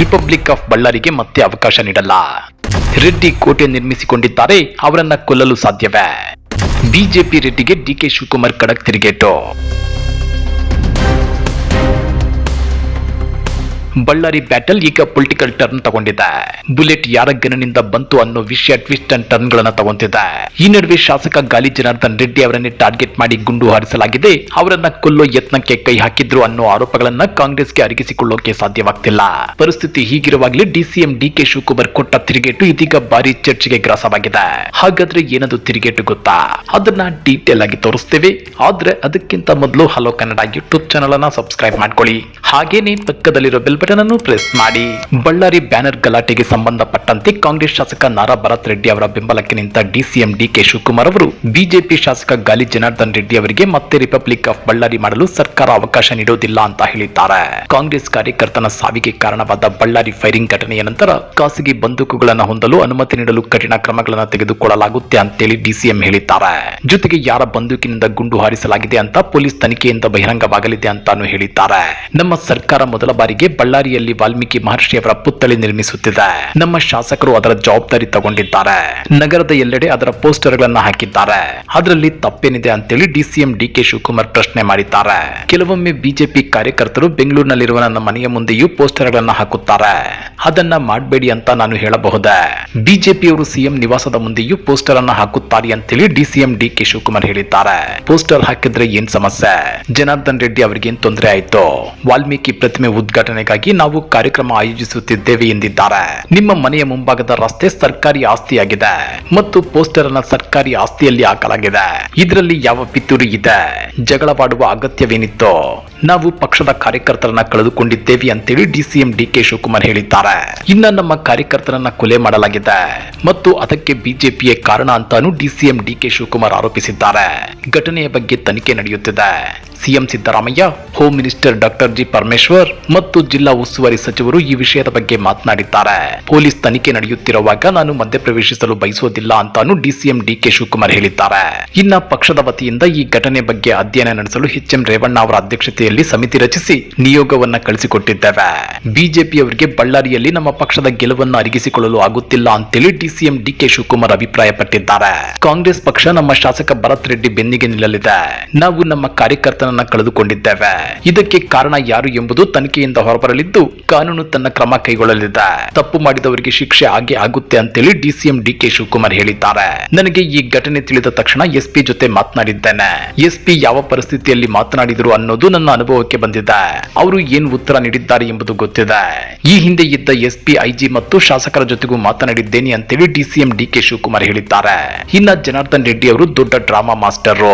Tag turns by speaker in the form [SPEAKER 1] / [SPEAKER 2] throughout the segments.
[SPEAKER 1] Republic of ಬಳ್ಳಾರಿಗೆ ಮತ್ತೆ ಅವಕಾಶ ನೀಡಲ್ಲ. ರೆಡ್ಡಿ ಕೋಟೆ ನಿರ್ಮಿಸಿಕೊಂಡಿದ್ದಾರೆ, ಅವರನ್ನ ಕೊಲ್ಲಲು ಸಾಧ್ಯವೇ? ಬಿಜೆಪಿ ರೆಡ್ಡಿಗೆ ಡಿಕೆ ಶಿವಕುಮಾರ್ ಖಡಕ್ ತಿರುಗೇಟು. ಬಳ್ಳಾರಿ ಬ್ಯಾಟಲ್ ಈಗ ಪೊಲಿಟಿಕಲ್ ಟರ್ನ್ ತಗೊಂಡಿದೆ. ಬುಲೆಟ್ ಯಾರ ಬಂತು ಅನ್ನೋ ವಿಷಯ ಟ್ವಿಸ್ಟ್ ಅಂಡ್ ಟರ್ನ್ ಗಳನ್ನ ತಗೊಂತಿದೆ. ಈ ನಡುವೆ ಶಾಸಕ ಗಾಲಿ ಜನಾರ್ದನ್ ರೆಡ್ಡಿ ಅವರನ್ನೇ ಟಾರ್ಗೆಟ್ ಮಾಡಿ ಗುಂಡು ಹಾರಿಸಲಾಗಿದೆ. ಅವರನ್ನ ಕೊಲ್ಲೋ ಯತ್ನಕ್ಕೆ ಕೈ ಹಾಕಿದ್ರು ಅನ್ನೋ ಆರೋಪಗಳನ್ನ ಕಾಂಗ್ರೆಸ್ಗೆ ಅರಗಿಸಿಕೊಳ್ಳೋಕೆ ಸಾಧ್ಯವಾಗ್ತಿಲ್ಲ. ಪರಿಸ್ಥಿತಿ ಹೀಗಿರುವಾಗಲೇ ಡಿಸಿಎಂ ಡಿಕೆ ಶಿವಕುಮಾರ್ ಕೊಟ್ಟ ತಿರುಗೇಟು ಇದೀಗ ಭಾರಿ ಚರ್ಚೆಗೆ ಗ್ರಾಸವಾಗಿದೆ. ಹಾಗಾದ್ರೆ ಏನದು ತಿರುಗೇಟು ಗೊತ್ತಾ? ಅದನ್ನ ಡೀಟೇಲ್ ಆಗಿ ತೋರಿಸ್ತೇವೆ. ಆದ್ರೆ ಅದಕ್ಕಿಂತ ಮೊದಲು ಹಲೋ ಕನ್ನಡ ಯೂಟ್ಯೂಬ್ ಚಾನಲ್ ಅನ್ನ ಸಬ್ಸ್ಕ್ರೈಬ್ ಮಾಡ್ಕೊಳ್ಳಿ. ಹಾಗೇನೆ ಪಕ್ಕದಲ್ಲಿರೋ ಬೆಲ್ ಬಟನ್ ಅನ್ನು ಪ್ರೆಸ್ ಮಾಡಿ. ಬಳ್ಳಾರಿ ಬ್ಯಾನರ್ ಗಲಾಟೆಗೆ ಸಂಬಂಧಪಟ್ಟಂತೆ ಕಾಂಗ್ರೆಸ್ ಶಾಸಕ ನಾರಾ ಭರತ್ ರೆಡ್ಡಿ ಅವರ ಬೆಂಬಲಕ್ಕೆ ನಿಂತ ಡಿಸಿಎಂ ಡಿಕೆ ಶಿವಕುಮಾರ್ ಅವರು ಬಿಜೆಪಿ ಶಾಸಕ ಗಾಲಿ ಜನಾರ್ದನ್ ರೆಡ್ಡಿ ಅವರಿಗೆ ಮತ್ತೆ ರಿಪಬ್ಲಿಕ್ ಆಫ್ ಬಳ್ಳಾರಿ ಮಾಡಲು ಸರ್ಕಾರ ಅವಕಾಶ ನೀಡುವುದಿಲ್ಲ ಅಂತ ಹೇಳಿದ್ದಾರೆ. ಕಾಂಗ್ರೆಸ್ ಕಾರ್ಯಕರ್ತನ ಸಾವಿಗೆ ಕಾರಣವಾದ ಬಳ್ಳಾರಿ ಫೈರಿಂಗ್ ಘಟನೆಯ ನಂತರ ಖಾಸಗಿ ಬಂದೂಕುಗಳನ್ನು ಹೊಂದಲು ಅನುಮತಿ ನೀಡಲು ಕಠಿಣ ಕ್ರಮಗಳನ್ನು ತೆಗೆದುಕೊಳ್ಳಲಾಗುತ್ತೆ ಅಂತೇಳಿ ಡಿಸಿಎಂ ಹೇಳಿದ್ದಾರೆ. ಜೊತೆಗೆ ಯಾರ ಬಂದೂಕಿನಿಂದ ಗುಂಡು ಹಾರಿಸಲಾಗಿದೆ ಅಂತ ಪೊಲೀಸ್ ತನಿಖೆಯಿಂದ ಬಹಿರಂಗವಾಗಲಿದೆ ಅಂತಾನು ಹೇಳಿದ್ದಾರೆ. ನಮ್ಮ ಸರ್ಕಾರ ಮೊದಲ ಬಾರಿಗೆ ಬಳ್ಳಾರಿಯಲ್ಲಿ ವಾಲ್ಮೀಕಿ ಮಹರ್ಷಿಯವರ ಪುತ್ಥಳಿ ನಿರ್ಮಿಸುತ್ತಿದೆ. ನಮ್ಮ ಶಾಸಕರು ಅದರ ಜವಾಬ್ದಾರಿ ತಗೊಂಡಿದ್ದಾರೆ. ನಗರದ ಎಲ್ಲೆಡೆ ಅದರ ಪೋಸ್ಟರ್ ಗಳನ್ನ ಹಾಕಿದ್ದಾರೆ. ಅದರಲ್ಲಿ ತಪ್ಪೇನಿದೆ ಅಂತೇಳಿ ಡಿಸಿಎಂ ಡಿಕೆ ಶಿವಕುಮಾರ್ ಪ್ರಶ್ನೆ ಮಾಡಿದ್ದಾರೆ. ಕೆಲವೊಮ್ಮೆ ಬಿಜೆಪಿ ಕಾರ್ಯಕರ್ತರು ಬೆಂಗಳೂರಿನಲ್ಲಿರುವ ನನ್ನ ಮನೆಯ ಮುಂದೆಯೂ ಪೋಸ್ಟರ್ ಗಳನ್ನ ಹಾಕುತ್ತಾರೆ. ಅದನ್ನ ಮಾಡಬೇಡಿ ಅಂತ ನಾನು ಹೇಳಬಹುದೇ? ಬಿಜೆಪಿಯವರು ಸಿಎಂ ನಿವಾಸದ ಮುಂದೆಯೂ ಪೋಸ್ಟರ್ ಅನ್ನ ಹಾಕುತ್ತಾರೆ ಅಂತೇಳಿ ಡಿಸಿಎಂ ಡಿಕೆ ಶಿವಕುಮಾರ್ ಹೇಳಿದ್ದಾರೆ. ಪೋಸ್ಟರ್ ಹಾಕಿದ್ರೆ ಏನ್ ಸಮಸ್ಯೆ? ಜನಾರ್ದನ್ ರೆಡ್ಡಿ ಅವರಿಗೇನ್ ತೊಂದರೆ ಆಯ್ತು? ವಾಲ್ಮೀಕಿ ಪ್ರತಿಮೆ ಉದ್ಘಾಟನೆಗಾಗಿ ನಾವು ಕಾರ್ಯಕ್ರಮ ಆಯೋಜಿಸುತ್ತಿದ್ದೇವೆ ಎಂದಿದ್ದಾರೆ. ನಿಮ್ಮ ಮನೆಯ ಮುಂಭಾಗದ ರಸ್ತೆ ಸರ್ಕಾರಿ ಆಸ್ತಿಯಾಗಿದೆ ಮತ್ತು ಪೋಸ್ಟರ್ ಅನ್ನ ಸರ್ಕಾರಿ ಆಸ್ತಿಯಲ್ಲಿ ಹಾಕಲಾಗಿದೆ. ಇದರಲ್ಲಿ ಯಾವ ಪಿತೂರಿ ಇದೆ? ಜಗಳವಾಡುವ ಅಗತ್ಯವೇನಿತ್ತು? ನಾವು ಪಕ್ಷದ ಕಾರ್ಯಕರ್ತರನ್ನ ಕಳೆದುಕೊಂಡಿದ್ದೇವೆ ಅಂತೇಳಿ ಡಿಸಿಎಂ ಡಿ ಕೆ ಶಿವಕುಮಾರ್ ಹೇಳಿದ್ದಾರೆ. ಇನ್ನ ನಮ್ಮ ಕಾರ್ಯಕರ್ತರನ್ನ ಕೊಲೆ ಮಾಡಲಾಗಿದೆ ಮತ್ತು ಅದಕ್ಕೆ ಬಿಜೆಪಿಯೇ ಕಾರಣ ಅಂತಾನು ಡಿಸಿಎಂ ಡಿ ಕೆ ಶಿವಕುಮಾರ್ ಆರೋಪಿಸಿದ್ದಾರೆ. ಘಟನೆಯ ಬಗ್ಗೆ ತನಿಖೆ ನಡೆಯುತ್ತಿದೆ. CM Siddaramaiah home minister doctor G Parameshwar ಮತ್ತು ಜಿಲ್ಲಾ ಉಸ್ತುವಾರಿ ಸಚಿವರು ಈ ವಿಷಯದ ಬಗ್ಗೆ ಮಾತನಾಡಿದ್ದಾರೆ. ಪೊಲೀಸ್ ತನಿಖೆ ನಡೆಯುತ್ತಿರುವಾಗ ನಾನು ಮಧ್ಯಪ್ರವೇಶಿಸಲು ಬಯಸುವುದಿಲ್ಲ ಅಂತಾನು ಡಿಸಿಎಂ ಡಿಕೆ ಶಿವಕುಮಾರ್ ಹೇಳಿದ್ದಾರೆ. ಇನ್ನ ಪಕ್ಷದ ವತಿಯಿಂದ ಈ ಘಟನೆ ಬಗ್ಗೆ ಅಧ್ಯಯನ ನಡೆಸಲು ಎಚ್ ಎಂ ರೇವಣ್ಣ ಅವರ ಅಧ್ಯಕ್ಷತೆಯಲ್ಲಿ ಸಮಿತಿ ರಚಿಸಿ ನಿಯೋಗವನ್ನ ಕಳಿಸಿಕೊಟ್ಟಿದ್ದೇವೆ. ಬಿಜೆಪಿಯವರಿಗೆ ಬಳ್ಳಾರಿಯಲ್ಲಿ ನಮ್ಮ ಪಕ್ಷದ ಗೆಲುವನ್ನು ಅರಿಗಿಸಿಕೊಳ್ಳಲು ಆಗುತ್ತಿಲ್ಲ ಅಂತೇಳಿ ಡಿಸಿಎಂ ಡಿಕೆ ಶಿವಕುಮಾರ್ ಅಭಿಪ್ರಾಯಪಟ್ಟಿದ್ದಾರೆ. ಕಾಂಗ್ರೆಸ್ ಪಕ್ಷ ನಮ್ಮ ಶಾಸಕ ಭರತ್ ರೆಡ್ಡಿ ಬೆನ್ನಿಗೆ ನಿಲ್ಲಲಿದೆ. ನಾವು ನಮ್ಮ ಕಾರ್ಯಕರ್ತನನ್ನ ಕಳೆದುಕೊಂಡಿದ್ದೇವೆ. ಇದಕ್ಕೆ ಕಾರಣ ಯಾರು ಎಂಬುದು ತನಿಖೆಯಿಂದ ಹೊರಬರಲಿದ್ದು, ಕಾನೂನು ತನ್ನ ಕ್ರಮ ಕೈಗೊಳ್ಳಲಿದೆ. ತಪ್ಪು ಮಾಡಿದವರಿಗೆ ಶಿಕ್ಷೆ ಹಾಗೆ ಆಗುತ್ತೆ ಅಂತೇಳಿ ಡಿಸಿಎಂ ಡಿಕೆ ಶಿವಕುಮಾರ್ ಹೇಳಿದ್ದಾರೆ. ನನಗೆ ಈ ಘಟನೆ ತಿಳಿದ ತಕ್ಷಣ ಎಸ್ಪಿ ಜೊತೆ ಮಾತನಾಡಿದ್ದೇನೆ. ಎಸ್ಪಿ ಯಾವ ಪರಿಸ್ಥಿತಿಯಲ್ಲಿ ಮಾತನಾಡಿದ್ರು ಅನ್ನೋದು ನನ್ನ ಅನುಭವಕ್ಕೆ ಬಂದಿದೆ. ಅವರು ಏನು ಉತ್ತರ ನೀಡಿದ್ದಾರೆ ಎಂಬುದು ಗೊತ್ತಿದೆ. ಈ ಹಿಂದೆ ಇದ್ದ ಎಸ್ಪಿ, ಐಜಿ ಮತ್ತು ಶಾಸಕರ ಜೊತೆಗೂ ಮಾತನಾಡಿದ್ದೇನೆ ಅಂತೇಳಿ ಡಿಸಿಎಂ ಡಿಕೆ ಶಿವಕುಮಾರ್ ಹೇಳಿದ್ದಾರೆ. ಇನ್ನ ಜನಾರ್ದನ್ ರೆಡ್ಡಿ ಅವರು ದೊಡ್ಡ ಡ್ರಾಮಾ ಮಾಸ್ಟರ್.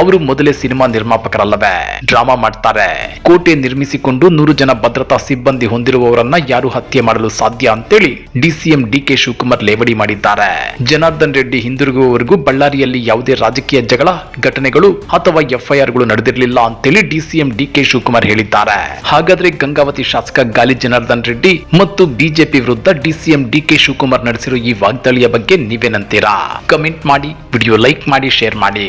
[SPEAKER 1] ಅವರು ಮೊದಲೇ ಸಿನಿಮಾ ನಿರ್ಮಾಪಕರಲ್ಲವೇ ಡ್ರಾಮಾ ಮಾಡ್ತಾರೆ. ಕೋಟೆ ನಿರ್ಮಿಸಿಕೊಂಡು ನೂರು ಜನ ಭದ್ರತಾ ಸಿಬ್ಬಂದಿ ಹೊಂದಿರುವವರನ್ನ ಯಾರು ಹತ್ಯೆ ಮಾಡಲು ಸಾಧ್ಯ ಅಂತೇಳಿ ಡಿಸಿಎಂ ಡಿಕೆ ಶಿವಕುಮಾರ್ ಲೇವಡಿ ಮಾಡಿದ್ದಾರೆ. ಜನಾರ್ದನ್ ರೆಡ್ಡಿ ಹಿಂದಿರುಗುವವರೆಗೂ ಬಳ್ಳಾರಿಯಲ್ಲಿ ಯಾವುದೇ ರಾಜಕೀಯ ಜಗಳ, ಘಟನೆಗಳು ಅಥವಾ ಎಫ್ಐಆರ್ಗಳು ನಡೆದಿರಲಿಲ್ಲ ಅಂತೇಳಿ ಡಿಸಿಎಂ ಡಿಕೆ ಶಿವಕುಮಾರ್ ಹೇಳಿದ್ದಾರೆ. ಹಾಗಾದ್ರೆ ಗಂಗಾವತಿ ಶಾಸಕ ಗಾಲಿ ಜನಾರ್ದನ್ ರೆಡ್ಡಿ ಮತ್ತು ಬಿಜೆಪಿ ವಿರುದ್ಧ ಡಿಸಿಎಂ ಡಿಕೆ ಶಿವಕುಮಾರ್ ನಡೆಸಿರೋ ಈ ವಾಗ್ದಾಳಿಯ ಬಗ್ಗೆ ನೀವೇನಂತೀರಾ? ಕಮೆಂಟ್ ಮಾಡಿ, ವಿಡಿಯೋ ಲೈಕ್ ಮಾಡಿ, ಶೇರ್ ಮಾಡಿ.